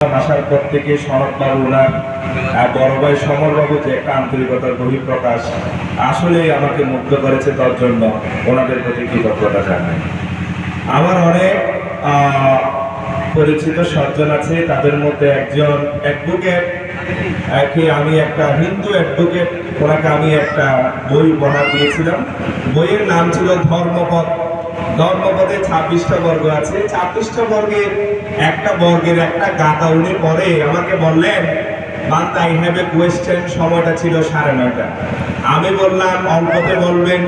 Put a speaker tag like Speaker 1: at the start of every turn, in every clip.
Speaker 1: আসার পর থেকে সনদবাবু ওনার বড় ভাই সমরবাবু যে একটা আন্তরিকতার বহিঃপ্রকাশ আসলে আমাকে মুগ্ধ করেছে তার জন্য ওনাদের প্রতি কৃতজ্ঞতা জানাই। আমার অনেক পরিচিত সজ্জন আছে, তাদের মধ্যে একজন অ্যাডভোকেট একে আমি একটা হিন্দু অ্যাডভোকেট ওনাকে আমি একটা বই উপহার দিয়েছিলাম। বইয়ের নাম ছিল ধর্মপথ ধর্মপদে ছাব্বিশটা বর্গ আছে। ছাব্বিশটা বর্গের একটা বর্গের একটা গাতা উনি পরে আমাকে বললেন মান্ত আই হ্যাভ এ কোয়েশ্চেন সময়টা ছিল সাড়ে নয়টা। আমি বললাম, অল্পতে বলবেন,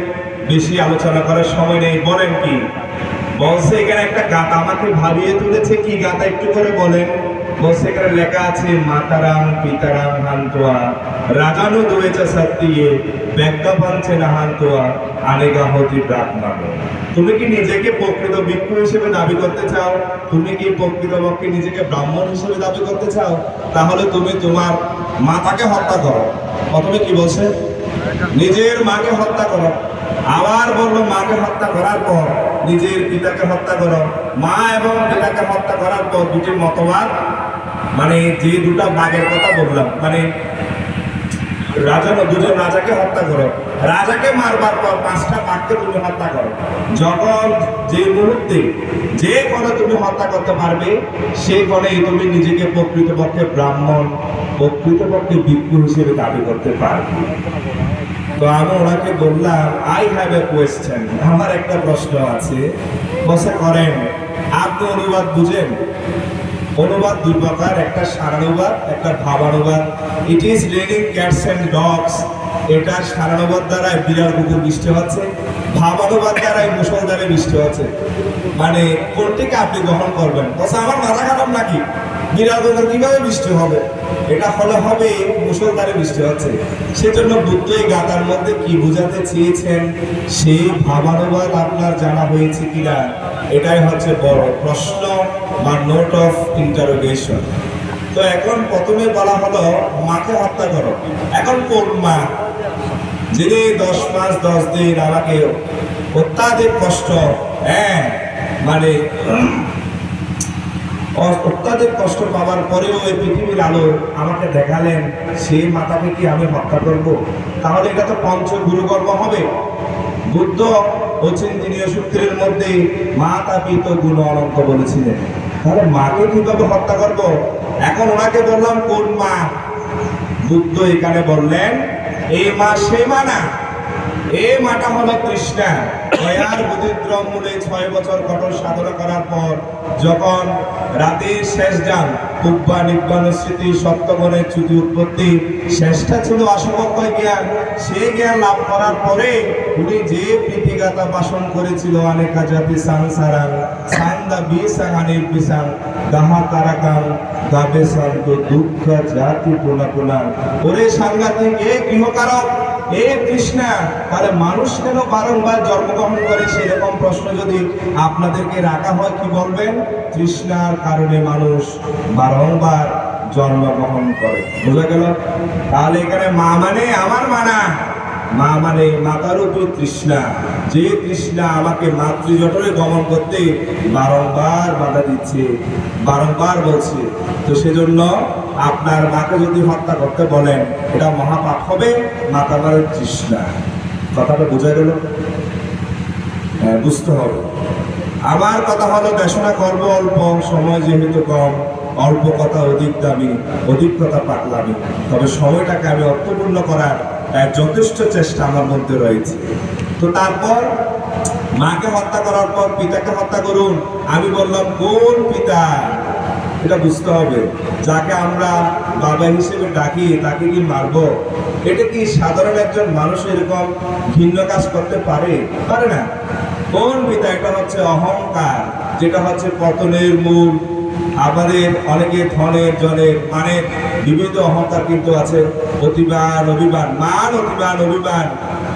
Speaker 1: বেশি আলোচনা করার সময় নেই। বলেন কি? বলছে, এখানে একটা গাতা আমাকে ভাবিয়ে তুলেছে। কি গাতা একটু করে বলেন। বলছে, এখানে লেখা আছে, মাতারাম, পিতারাম, হান্তুয়া। রাজানু দুয়েছে সত্যিয়ে ব্যাখ্যা পাচ্ছে না হান্তুয়া আনেগা হতি ব্রাহ্মণ। তুমি কি নিজেকে প্রকৃত ভিক্ষু হিসেবে দাবি করতে চাও? তুমি কি প্রকৃতপক্ষে নিজেকে ব্রাহ্মণ হিসেবে দাবি করতে চাও? তাহলে তুমি তোমার মাতাকে হত্যা করো। প্রথমে কি বলছে? নিজের মাকে হত্যা করো। আবার বলল, মাকে হত্যা করার পর নিজের পিতাকে হত্যা করো। মা এবং পিতাকে হত্যা করার পর দুটি মতবাদ মানে যে দুটা বাঘের কথা বললাম মানে রাজা দুজন রাজাকে হত্যা করো। রাজাকে মারবার পর পাঁচটা বাঘকে তুমি হত্যা করো। যখন যে মুহূর্তে যে কোনো তুমি হত্যা করতে পারবে সেই কোণেই তুমি নিজেকে প্রকৃতপক্ষে ব্রাহ্মণ, প্রকৃতপক্ষে ভিক্ষু হিসেবে দাবি করতে পারবে। তো আমি ওনাকে বললাম আই হ্যাভ এ কোয়েশ্চেন আমার একটা প্রশ্ন আছে। বসে করেন। আপনি অনুবাদ বুঝেন? অনুবাদ দুই প্রকার, একটা সারানুবাদ, একটা ভাবানুবাদ। It is raining cats and dogs এটা সারানুবাদ দ্বারাই বিড়াল কুকুর বৃষ্টি হচ্ছে, ভাবানুবাদ দ্বারাই মুসলধারে বৃষ্টি হচ্ছে। মানে কোনটিকে আপনি গ্রহণ করবেন? বসে আমার মাথা খারাপ নাকি? বিড়াল কুকুর কীভাবে বৃষ্টি হবে? এটা হলে হবে মুসলধারে বৃষ্টি হচ্ছে। সেজন্য বুদ্ধ এই গাতার মধ্যে কি বোঝাতে চেয়েছেন, সেই ভাবানুবাদ আপনার জানা হয়েছে কিনা? এটাই হচ্ছে বড় প্রশ্ন। বা নোট অফ ইন্টারোগেশন তো এখন প্রথমে বলা হলো, মাকে হত্যা করো। এখন কোন মা? যিনি দশ মাস, দশ দিন আমাকে অত্যাধিক কষ্ট হ্যাঁ মানে অত্যাধিক কষ্ট পাওয়ার পরেও এই পৃথিবীর আলো আমাকে দেখালেন সেই মাতাকে কি আমি হত্যা করব? তাহলে এটা তো পঞ্চ গুরুকর্ম হবে। বুদ্ধ অচিন্তনীয় সূত্রের মধ্যে মাতা পিত গুণ অনন্ত বলেছিলেন। তাহলে মাকে কীভাবে হত্যা করব? এখন ওনাকে বললাম, কোন মা? বুদ্ধ এখানে বললেন এই মা সে মা না এ মাটা হলো কৃষ্ণা। দয়ার বুদ্ধিদ্রম মূলে ছয় বছর কঠোর সাধনা করার পর যখন রাতের শেষ যান, কুব্বা নিব্বান স্মৃতি সত্যমনের চ্যুতি উৎপত্তি। শেষটা ছিল অসমক্ষয় জ্ঞান। সে জ্ঞান লাভ করার পরে উনি যে প্রীতিগাতা বাসন করেছিল অনেকা জাতি সংসারাং সান্দা বিসাং আনির বিসাং গাহা তারাকাং গাবে শান্ত দুঃখ জাতি পুনা পুনা। ওরে সাংঘাতিক এ গৃহকারক এ কৃষ্ণা, তাহলে মানুষ কেন বারংবার জন্মগ্রহণ করে? সেরকম প্রশ্ন যদি আপনাদেরকে রাখা হয়, কি বলবেন? তৃষ্ণার কারণে মানুষ বারংবার জন্মগ্রহণ করে। বোঝা গেল? তাহলে এখানে মা মানে আমার মানা। মা মানে মাতার উপর তৃষ্ণা। যে তৃষ্ণা আমাকে মাতৃজঠরে গমন করতে বারংবার বাধা দিচ্ছে বারংবার বলছে। তো সেজন্য আপনার মাকে যদি হত্যা করতে বলেন এটা মহাপাপ হবে মাতা মারের তৃষ্ণা। কথাটা বোঝা গেল? হ্যাঁ, বুঝতে হবে। আমার কথা হলো দেশনা করব অল্প সময় যেহেতু কম অল্প কথা অধিক দামি অধিক কথা পাকলামি তবে সময়টাকে আমি অর্থপূর্ণ করার যথেষ্ট চেষ্টা আমার মধ্যে রয়েছে। তো তারপর মাকে হত্যা করার পর পিতাকে হত্যা করুন। আমি বললাম, কোন পিতা? এটা বুঝতে হবে। যাকে আমরা বাবা হিসেবে ডাকি, তাকে কি মারবো? এটা কি সাধারণ একজন মানুষ এরকম ভিন্ন কাজ করতে পারে? পারে না। কোন পিতা? এটা হচ্ছে অহংকার, যেটা হচ্ছে পতনের মূল। আমাদের অনেকে ধনের জনের মানে বিবিধ অহংকার কিন্তু আছে। অতিবান অভিমান, মান অতিবান অভিমান।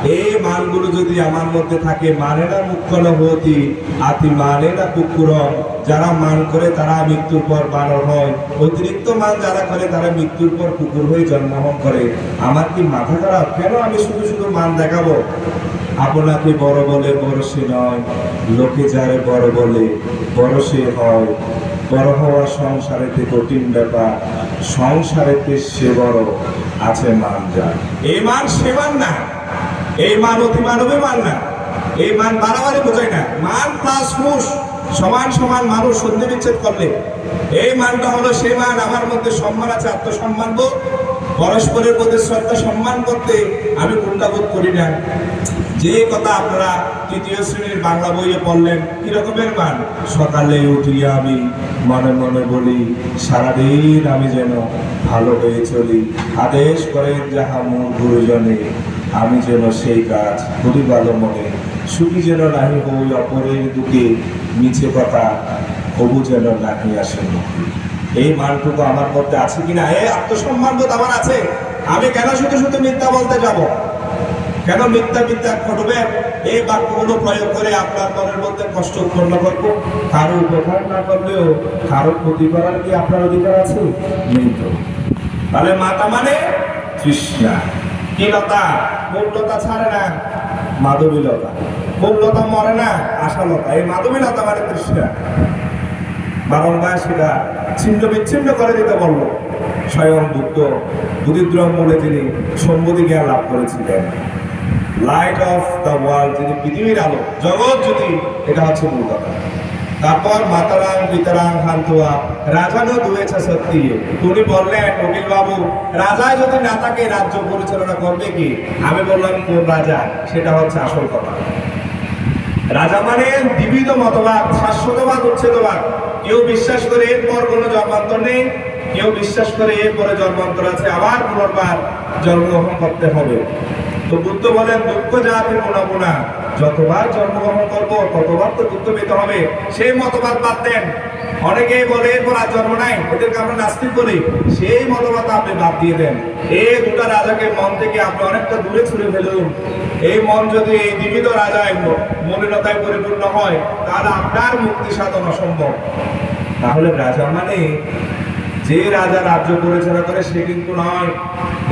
Speaker 1: এই মানগুলো যদি আমার মধ্যে থাকে মানে না মুখ্য হতি, আতি মানে না কুকুরম। যারা মান করে, তারা মৃত্যুর পর বানর হয়। অতিরিক্ত মান যারা করে, তারা মৃত্যুর পর কুকুর হয়ে জন্মগ্রহণ করে। আমার কি মাথা খারাপ? কেন আমি শুধু শুধু মান দেখাবো? আপনাকে বড় বলে বড় নয়। লোকে যারে বড় বলে, বড় হয়। বড় হওয়া সংসারেতে কঠিন ব্যাপার, সংসারেতে সে বড় আছে মান যা।
Speaker 2: এই মান সে মান না, এই মান অতি মানবে মান না, এই মান বাড়াবাড়ি বোঝায় না। মান প্লাস মুস সমান সমান মানুষ সন্ধি বিচ্ছেদ করলে। এই মানটা হলো সে মান, আমার মধ্যে সম্মান আছে, আত্মসম্মান বোধ। পরস্পরের প্রতি শ্রদ্ধা, সম্মান করতে আমি কোনটা বোধ করি না। যে কথা আপনারা তৃতীয় শ্রেণির বাংলা বইয়ে পড়লেন, কি রকমের মান?
Speaker 1: সকালে উঠিয়া আমি মনে মনে বলি, সারাদিন আমি যেন ভালো হয়ে চলি। আদেশ করেন যাহা মোর গুরুজনে, আমি যেন সেই কাজ করি ভালো মনে। সুখী যেন নাহি হই, অপরের দুঃখে মিছে কথা কবু যেন নাহি আসে মুখে।
Speaker 2: এই মানটুকু আমার মধ্যে আছে কিনা? এই আত্মসম্মান বোধ আমার আছে। আমি কেন শুধু শুধু মিথ্যা বলতে যাব? কেন মিথ্যা মিথ্যা ঘটবে? এই বাক্যগুলো প্রয়োগ করে আপনার মনের মধ্যে কষ্ট উৎপন্ন করব।
Speaker 1: কারও উপকার না করলেও কারও ক্ষতি করার কি আপনার অধিকার আছে? নেই
Speaker 2: তাহলে মাতা মানে
Speaker 1: তৃষ্ণা।
Speaker 2: কি লতা? মূলতা ছাড়ে না।
Speaker 1: মাধবীলতা
Speaker 2: মূলতা মরে না আশালতা এই মাধবী লতা মানে তৃষ্ণা। বারংবার সেটা ছিন্ন বিচ্ছিন্ন করে দিতে বলল, স্বয়ং বুদ্ধ বুদ্ধিদ্রম বলে তিনি সম্বোধি জ্ঞান লাভ করেছিলেন। লাইট অফ দ্য ওয়ার্ল্ড যিনি পৃথিবীর আলো, জগৎ যদি, এটা হচ্ছে মূল কথা। তারপর মাতারাং পিতারাং হান্তুয়া রাজানো দুয়েছে সত্যি। উনি বললেন উকিল বাবু রাজা যদি না থাকে, রাজ্য পরিচালনা করবে কি? আমি বললাম, কোন রাজা? সেটা হচ্ছে আসল কথা। রাজা মানে বিবিধ মতবাদ, শাশ্বতবাদ, উচ্ছেদবাদ। কেউ বিশ্বাস করে এরপর কোনো জন্মান্তর নেই, কেউ বিশ্বাস করে এরপরে জন্মান্তর আছে, আবার পুনর্বার জন্মগ্রহণ করতে হবে। তো বুদ্ধ বলেন, দুঃখ জাতি মোনা যতবার জন্মগ্রহণ করব, ততবার তো দুঃখ পেতে হবে। সেই মতবাদ বাদ দেন। অনেকেই বলে, এরপর আর জন্ম নাই ওদেরকে আমরা নাস্তিক বলি। সেই মতবাদ আপনি বাদ দিয়ে দেন। এই দুটা রাজাকে মন থেকে আপনি অনেকটা দূরে ছুড়ে ফেলুন। এই মন যদি এই জীবিত রাজায় মলিনতায় পরিপূর্ণ হয়, তাহলে আপনার মুক্তি সাধন অসম্ভব। তাহলে রাজা মানে যে রাজা রাজ্য পরিচালনা করে সে কিন্তু নয়।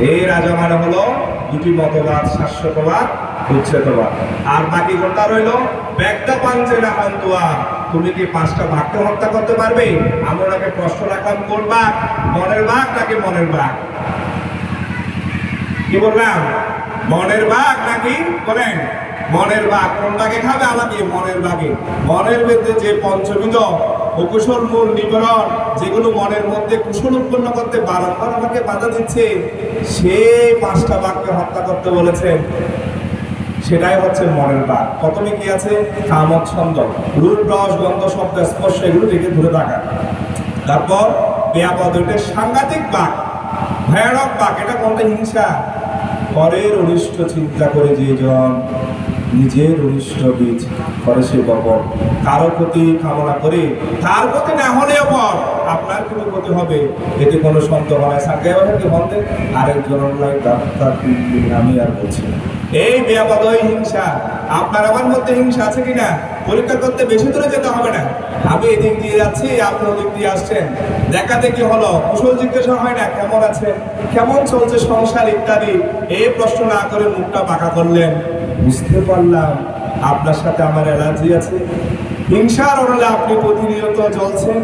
Speaker 2: এই রাজা মানে হলো দুটি মতবাদ, শাশ্বতবাদ, উচ্ছেদবাদ। আর বাকি কোনটা রইল? ব্যাগটা পাঞ্চে না তুমি কি পাঁচটা ভাগকে হত্যা করতে পারবে? আমি ওনাকে প্রশ্ন রাখলাম, কোন বাঘ মনের বাঘ নাকি মনের বাঘ কি বললাম? মনের বাঘ নাকি? বলেন মনের বাঘ কোন বাঘে খাবে? আমাকে মনের বাঘে মনের মধ্যে যে পঞ্চবিধ অকুশল মূল নিবরণ যেগুলো মনের মধ্যে কুশল উৎপন্ন করতে বারংবার আমাকে বাধা দিচ্ছে, সে পাঁচটা বাঘকে হত্যা করতে বলেছেন। সেটাই হচ্ছে মনের বাঘ প্রথমে কি আছে? কামচ্ছন্দ রূপ রস, গন্ধ, শব্দ, স্পর্শ, এগুলো থেকে দূরে থাকা। তারপর বেয়াপদ এটা সাংঘাতিক বাঘ ভয়ানক বাঘ এটা কোনটা? হিংসা। পরের অনিষ্ট চিন্তা করে যে জন নিজের অনিষ্ট বীজ পরে সে কারও প্রতি কামনা করে, তার প্রতি না হলেও পর আপনার কোনো ক্ষতি হবে? এতে কোনো সন্দেহ হয় সাথে কি বলতে? আরেকজন লাই ডাক্তার আমি আর বলছি। এই বেয়াপদয় হিংসা, আপনার আমার মধ্যে হিংসা আছে কিনা? পরীক্ষা করতে বেশি দূরে যেতে হবে না। আমি এদিক দিয়ে যাচ্ছি, আপনি ওদিক দিয়ে আসছেন। দেখা দেখি হলো, কুশল জিজ্ঞাসা হয় না, কেমন আছে? কেমন চলছে সংসার ইত্যাদি? এই প্রশ্ন না করে মুখটা পাকা করলেন। বুঝতে পারলাম, আপনার সাথে আমার অ্যালার্জি আছে। হিংসার অনলে আপনি প্রতিনিয়ত জ্বলছেন।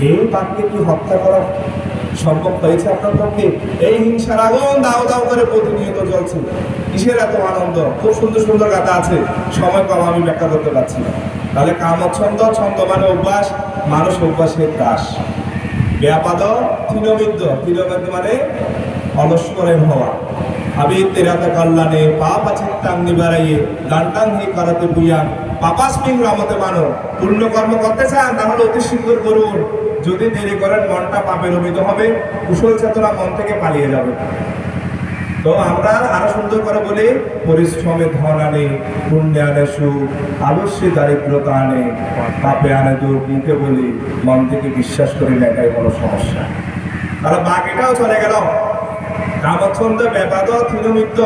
Speaker 2: এই বাঘকে কি হত্যা করা সম্ভব হয়েছে আপনার পক্ষে? এই হিংসার আগুন দাও দাও করে প্রতিনিয়ত জ্বলছে। কিসের এত আনন্দ? খুব সুন্দর সুন্দর গাথা আছে। সময় কম, আমি ব্যাখ্যা করতে পারছি না। তাহলে কামচ্ছন্দ ছন্দ ছন্দ মানে অভ্যাস, মানুষ অভ্যাসের দাস ব্যাপাদ তৃণবিদ্য তৃণবিদ্য মানে অলস্বরে হওয়া। আমি তেরাতে কল্যাণে পাপ চিত্তাং নিবারাইয়ে। গান্টাং হি করাতে বুয়ান পাপাস্মিং রমতে মানো পূর্ণ কর্ম করতে চান, তাহলে অতি সুন্দর করুন। যদি দেরি করেন, মনটা পাপে রমিত হবে, কুশল চেতনা মন থেকে পালিয়ে যাবে। তো আমরা আরও সুন্দর করে বলি, পরিশ্রমে ধন আনে, পুণ্যে আনে সুখ, আলস্যে দারিদ্রতা আনে। পাপে আনে দুঃখ, মুখে বলি, মন থেকে বিশ্বাস করি না, এটাই বড় সমস্যা। তাহলে বাকিটাও চলে গেল। কামচ্ছন্দ ব্যাপাদ থিনমিত্য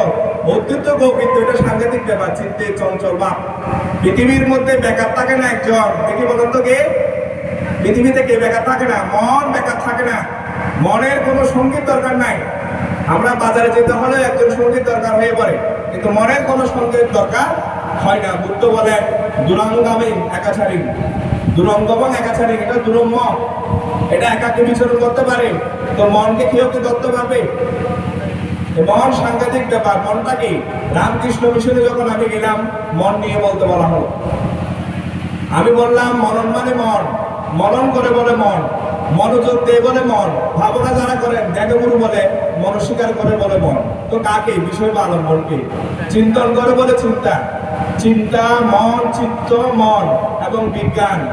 Speaker 2: অদ্ভুত গৌকিত্ব এটা সাংঘাতিক ব্যাপার চিত্তে চঞ্চল বাপ। পৃথিবীর মধ্যে বেকার থাকে না একজন। দেখি বলুন তো কে? পৃথিবীতে কে বেকার থাকে না? মন বেকার থাকে না। মনের কোনো সংগীত দরকার নাই। আমরা বাজারে যেতে হলে একজন সংগীত দরকার হয়ে পড়ে। কিন্তু মনের কোনো সংগীত দরকার হয় না। বুদ্ধ বলেন দুরাঙ্গামী একাচারী দুরঙ্গম একাচারিক এটা দুরম্য এটা একাকে বিচরণ করতে পারে। তো মনকে কেউ কি ধরতে পারবে? মন সাংঘাতিক ব্যাপার, মনটা কি? রামকৃষ্ণ মিশনে যখন আমি গেলাম, মন নিয়ে বলতে বলা হলো। আমি বললাম, মনন মানে মন, মনন করে বলে মন, মনোযোগ দিয়ে বলে মন, ভাবনা যারা করেন জ্ঞানগুরু বলে মনস্বীকার করে বলে মন। তো কাকে? বিষয় বা আলম্বনকে চিন্তন করে বলে চিন্তা। চিন্তা, মন, চিত্ত, মন এবং বিজ্ঞান।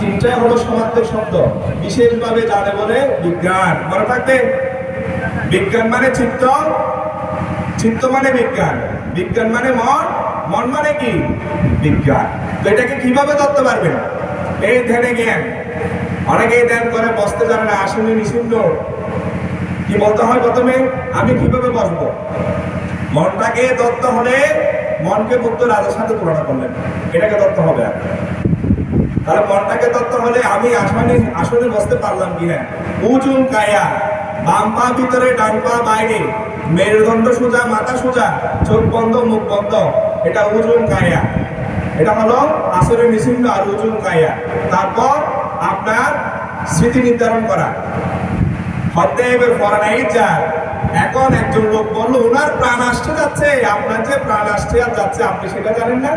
Speaker 2: তিনটাই হলো সমার্থক শব্দ। বিশেষভাবে জানে বলে বিজ্ঞান। মনে থাকতে বিজ্ঞান মানে চিত্ত চিত্ত মানে বিজ্ঞান। বিজ্ঞান মানে মন মন মানে কি? বিজ্ঞান। তো এটাকে কীভাবে ধরতে পারবেন? এই ধ্যানে জ্ঞান। অনেকেই ধ্যান করে, বসতে জানে না, আসলে নিষিদ্ধ। কি বলতে হয় প্রথমে? আমি কীভাবে বসবো? মনটাকে ধরতে হলে মনকে মুক্ত রাজার সাথে তুলনা করলেন। এটাকে ধরতে হবে তাহলে মনটাকে ধরতে হলে আমি আসনে আসনে বসতে পারলাম কি কিনা? উজুন কায়া। বাম পা ভিতরে ডান পা বাইরে। মেরুদণ্ড সোজা, মাথা সোজা, চোখ বন্ধ, মুখ বন্ধ। এটা উজুন কায়া। এটা হলো আসরে নিষিদ্ধ আর উজুন কায়া। তারপর আপনার স্মৃতি নির্ধারণ করা। হদ্দেবের ফরানাই যায় এখন একজন লোক বলল, ওনার প্রাণ আসতে যাচ্ছে, আপনার যে প্রাণ আসতে আর যাচ্ছে, আপনি সেটা জানেন না?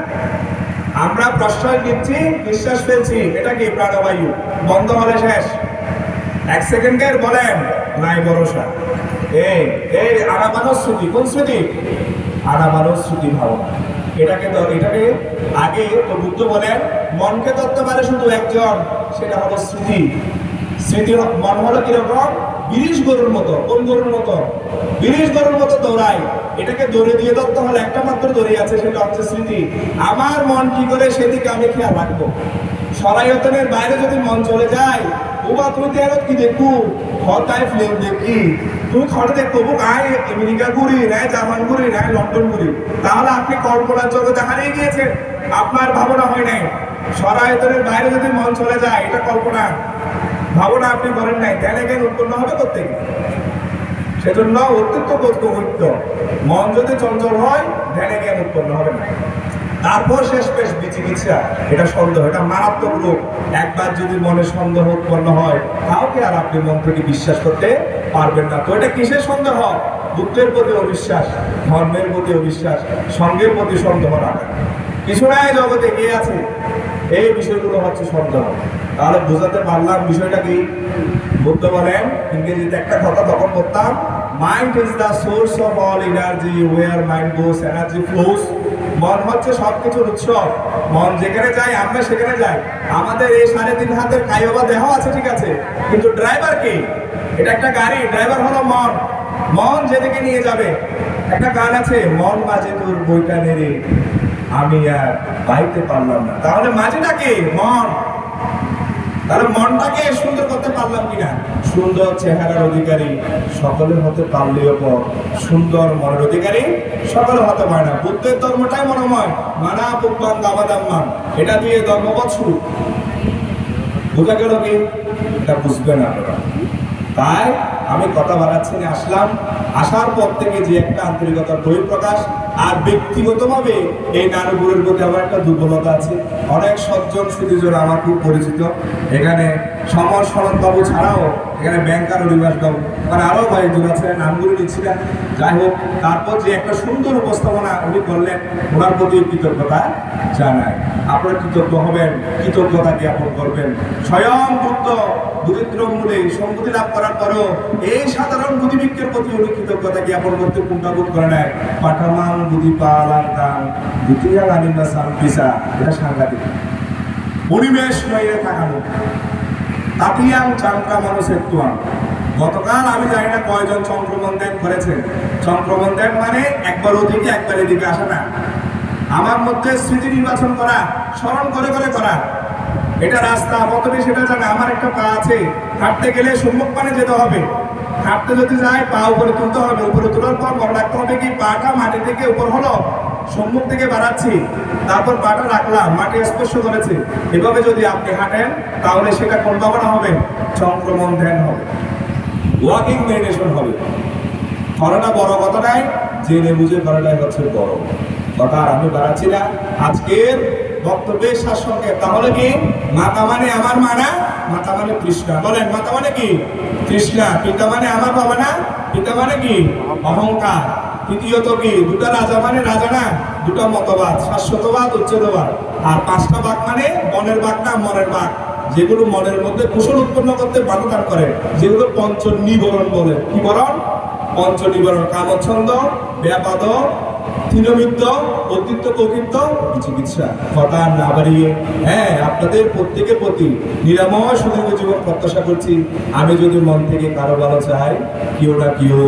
Speaker 2: আমরা প্রশ্রয় নিচ্ছি, নিঃশ্বাস ফেলছি। এটা কি প্রাণবায়ু? বন্ধ হলে শেষ। এক সেকেন্ডের বলেন, নাই ভরসা। এই এই আনামানস স্মৃতি, কোন স্মৃতি? আনামানস শ্রুতি ভাবনা। এটাকে এটাকে আগে তো বুদ্ধ বলেন, মনকে ধরতে পারে শুধু একজন, সেটা হলো স্মৃতি। স্মৃতি মন হলো কীরকম? বিরিশ গরুর মতো, কোন গরুর মতো? বিরিশ গরুর মতো দৌড়াই এটাকে দৌড়ে দিয়ে ধরতে হলে একটা মাত্র দড়ি আছে, সেটা হচ্ছে স্মৃতি। আমার মন কি করে সেদিকে আমি খেয়াল রাখব? সরায়তনের বাইরে যদি মন চলে যায়, ওবা তুমি তেরত কি দেখু হতায় ফিল্ম দেখি তুমি খড়ে দেখো বুক আয়, আমেরিকা ঘুরি নাই জাপান ঘুরি নাই লন্ডন ঘুরি। তাহলে আপনি কল্পনার জগতে হারিয়ে গিয়েছেন। আপনার ভাবনা হয় নাই। সরায়তনের বাইরে যদি মন চলে যায়, এটা কল্পনা। ভাবনা আপনি করেন নাই। ধ্যানে জ্ঞান উৎপন্ন হবে করতে সেজন্য অত্যন্ত কর্তব্য মন যদি চঞ্চল হয় ধ্যানে জ্ঞান উৎপন্ন হবে না। তারপর শেষ পেশ বিচিকিৎসা। এটা সন্দেহ, এটা মারাত্মক রোগ। একবার যদি মনে সন্দেহ উৎপন্ন হয় কাউকে আর আপনি মন থেকে বিশ্বাস করতে পারবেন না? তো এটা কিসের সন্দেহ? বুদ্ধের প্রতি অবিশ্বাস ধর্মের প্রতি অবিশ্বাস সঙ্গের প্রতি সন্দেহ রাখা। কিছু নাই জগতে, কে আছে? এই বিষয়গুলো হচ্ছে সন্দেহ। তাহলে বোঝাতে পারলাম বিষয়টা কি? বুদ্ধ বলেন, ইংরেজিতে একটা কথা তখন করতাম mind is the source of all energy where mind goes energy flows মন হচ্ছে সবকিছুর উৎসব মন যেখানে যাই আমরা সেখানে যাই। আমাদের এই সাড়ে তিন হাতের কায়বা দেহ আছে, ঠিক আছে? কিন্তু ড্রাইভার কি? এটা একটা গাড়ি, ড্রাইভার হলো মন। মন যেদিকে নিয়ে যাবে। একটা গান আছে, মন বাজে তোর বইটা নেড়ে আমি আর বাইতে পারলাম না। তাহলে মাঝেটা কে? মন। তাহলে মনটাকে সুন্দর করতে পারলাম কিনা? সুন্দর চেহারার অধিকারী সকলে হতে পারলেও পর সুন্দর মনের অধিকারী সকলে হতে পারে না। বুদ্ধের ধর্মটাই মনোময়। মানা পুব্বান দাবাদাম্মান এটা দিয়ে ধর্মপদ শুরু। বোঝা গেল কি? এটা বুঝবে না তাই আমি কথা বাড়াচ্ছি আসলাম। আসার পর থেকে যে একটা আন্তরিকতার বহিঃপ্রকাশ আর ব্যক্তিগতভাবে এই নারীগুলোর প্রতি আমার একটা দুর্বলতা আছে। অনেক সজ্জন সুদীজন আমার খুব পরিচিত। এখানে সমর শরৎবাবু ছাড়াও এখানে ব্যাংকার অধিবাস বাবু মানে আরও কয়েকজন আছে, নামগুলো নিচ্ছি না। যাই হোক, তারপর যে একটা সুন্দর উপস্থাপনা উনি করলেন, ওনার প্রতি কৃতজ্ঞতা জানায় আপনারা কৃতজ্ঞ হবেন, কৃতজ্ঞতা জ্ঞাপন করবেন। স্বয়ং বুদ্ধ দরিদ্র মূলে সম্পত্তি লাভ করার পরেও এই সাধারণ বুদ্ধিবৃক্ষের প্রতি উনি কৃতজ্ঞতা জ্ঞাপন করতে কুণ্ঠাবোধ করে নেয়। পাঠামাং বুদ্ধি পালাং দ্বিতীয় এটা সাংঘাতিক। পরিবেশ নইরে থাকানো তাতিয়াং চাঙ্কা মানুষের তুয়াং গতকাল আমি জানি না কয়জন সংক্রমণ ত্যাগ করেছেন সংক্রমণ ত্যাগ মানে একবার ওদিকে, একবার এদিকে আসে না। আমার মধ্যে স্মৃতি নির্বাচন করা, স্মরণ করে করে করা। এটা রাস্তা পথটি সেটা জানে, আমার একটা পা আছে। হাঁটতে গেলে সম্মুখ পানে যেতে হবে। হাঁটতে যদি যায়, পা উপরে তুলতে হবে। উপরে তোলার পর মনে রাখতে হবে কি, পাটা মাটি থেকে উপর হলো। সম্মুখ থেকে বাড়াচ্ছি, তারপর পাটা রাখলাম, মাটি স্পর্শ করেছে। এভাবে যদি আপনি হাঁটেন, তাহলে সেটা কোন ভাবনা হবে? সংক্রমণ ধ্যান হবে। ওয়াকিং মেডিটেশন হবে। করাটা বড় কথা নাই জেনে বুঝে করাটাই হচ্ছে বড়। কথা আমি বাড়াচ্ছি না। আজকের বক্তব্যের শাসনকে তাহলে কি? মাতা মানে আমার মা না মাতা মানে কৃষ্ণা বলেন, মাতা মানে কি? কৃষ্ণা পিতা মানে আমার বাবা না? পিতা মানে কি? অহংকার। তৃতীয়ত কি দুটা রাজা মানে রাজা না, দুটা মতবাদ, শাশ্বতবাদ, উচ্ছেদবাদ। আর পাঁচটা বাঘ মানে মনের বাঘ না, মনের বাঘ যেগুলো মনের মধ্যে কুশল উৎপন্ন করতে বাধা করে, যেগুলো পঞ্চ নিবরণ বলে। কি বরণ? পঞ্চ নিবরণ কামচ্ছন্দ, ব্যাপাদ তৃণমিত্ত অতিত্ব কৌকিত্ব চিকিৎসা। কথা না বাড়িয়ে হ্যাঁ আপনাদের প্রত্যেকের প্রতি নিরাময় সুদীর্ঘ জীবন প্রত্যাশা করছি। আমি যদি মন থেকে কারও ভালো চাই, কেউ না কেউ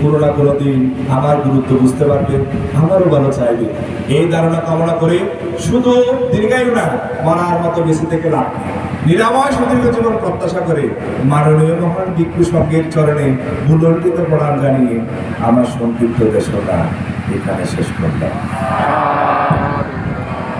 Speaker 2: কোনো না কোনো দিন আমার গুরুত্ব বুঝতে পারবে, আমারও ভালো চাইবে। এই ধারণা কামনা করে শুধু দীর্ঘায়ু না, মরার মতো বেশি থেকে লাভ নিরাময় সুদীর্ঘ জীবন প্রত্যাশা করে মাননীয় মহান ভিক্ষু সঙ্গের চরণে মূল্যর্পিত প্রদান জানিয়ে আমার সংক্ষিপ্ত দেশটা এখানে শেষ করলাম।